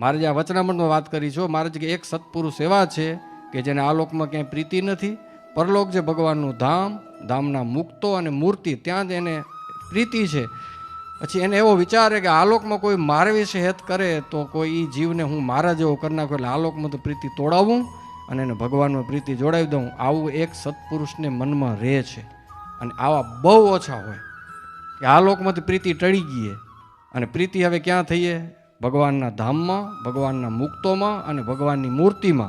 મારે જે આ વચનામૃતમાં વાત કરી છો મારે જે એક સત્પુરુષ એવા છે કે જેને આ લોકમાં ક્યાંય પ્રીતિ નથી. પરલોક જે ભગવાનનું ધામ, ધામના મુક્તો અને મૂર્તિ, ત્યાં જ એને પ્રીતિ છે. પછી એને એવો વિચારે કે આલોકમાં કોઈ મારે વિશે હેત કરે તો કોઈ જીવને હું મારા જેવો કરી નાખું એટલે આલોકમાં તો પ્રીતિ તોડાવું અને એને ભગવાનમાં પ્રીતિ જોડાવી દઉં. આવું એક સત્પુરુષને મનમાં રહે છે. અને આવા બહુ ઓછા હોય કે આ લોકમાંથી પ્રીતિ ટળી ગઈએ અને પ્રીતિ હવે ક્યાં થઈએ ભગવાનના ધામમાં, ભગવાનના મુક્તોમાં અને ભગવાનની મૂર્તિમાં.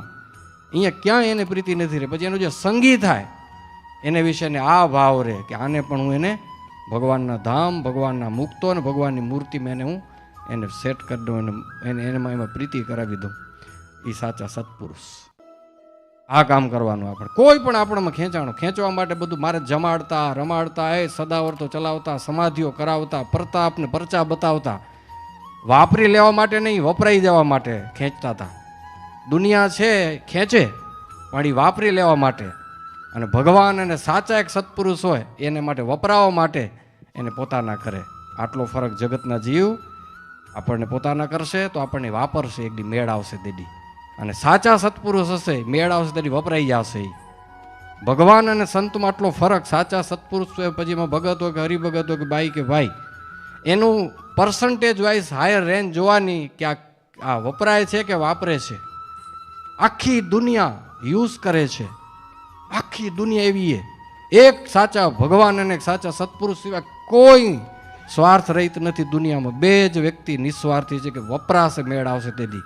અહીંયા ક્યાંય એને પ્રીતિ નથી રહે. પછી એનો જે સંગી થાય, એને વિશેને આ ભાવ રહે કે આને પણ હું એને ભગવાનના ધામ, ભગવાનના મુક્તો અને ભગવાનની મૂર્તિમાં એને હું એને સેટ કરી દઉં, એને એને એનામાં એમાં પ્રીતિ કરાવી દઉં. એ સાચા સત્પુરુષ. આ કામ કરવાનું આપણે. કોઈ પણ આપણામાં ખેંચાણો. ખેંચવા માટે બધું મારે જમાડતા, રમાડતા, એ સદાવર્તો ચલાવતા, સમાધિઓ કરાવતા, પ્રતાપને પરચા બતાવતા વાપરી લેવા માટે નહીં, વપરાઈ દેવા માટે ખેંચતા હતા. દુનિયા છે, ખેંચે, પણ એ વાપરી લેવા માટે. અને ભગવાન અને સાચા એક સત્પુરુષ હોય, એને માટે વપરાવા માટે એને પોતાના કરે આટલો ફરક જગતના જીવ આપણને પોતાના કરશે તો આપણને વાપરશે. એકદી મેળ આવશે દેડી અને સાચા સત્પુરુષ હશે, મેળ આવશે તેની વપરાઈ જશે એ ભગવાન અને સંતમાં આટલો ફરક, સાચા સત્પુરુષ હોય, પછી એમાં ભગત હોય કે હરિભગત હોય કે બાઈ કે ભાઈ, એનું પર્સન્ટેજ વાઇઝ હાયર રેન્જ જોવાની કે આ આ વપરાય છે કે વાપરે છે? આખી દુનિયા યુઝ કરે છે. આખી દુનિયા એવી એક સાચા ભગવાન અને સાચા સત્પુરુષ સિવાય કોઈ સ્વાર્થ રહિત નથી દુનિયામાં. બે જ વ્યક્તિ નિસ્વાર્થી છે કે વપરાશે મેળ આવશે તેથી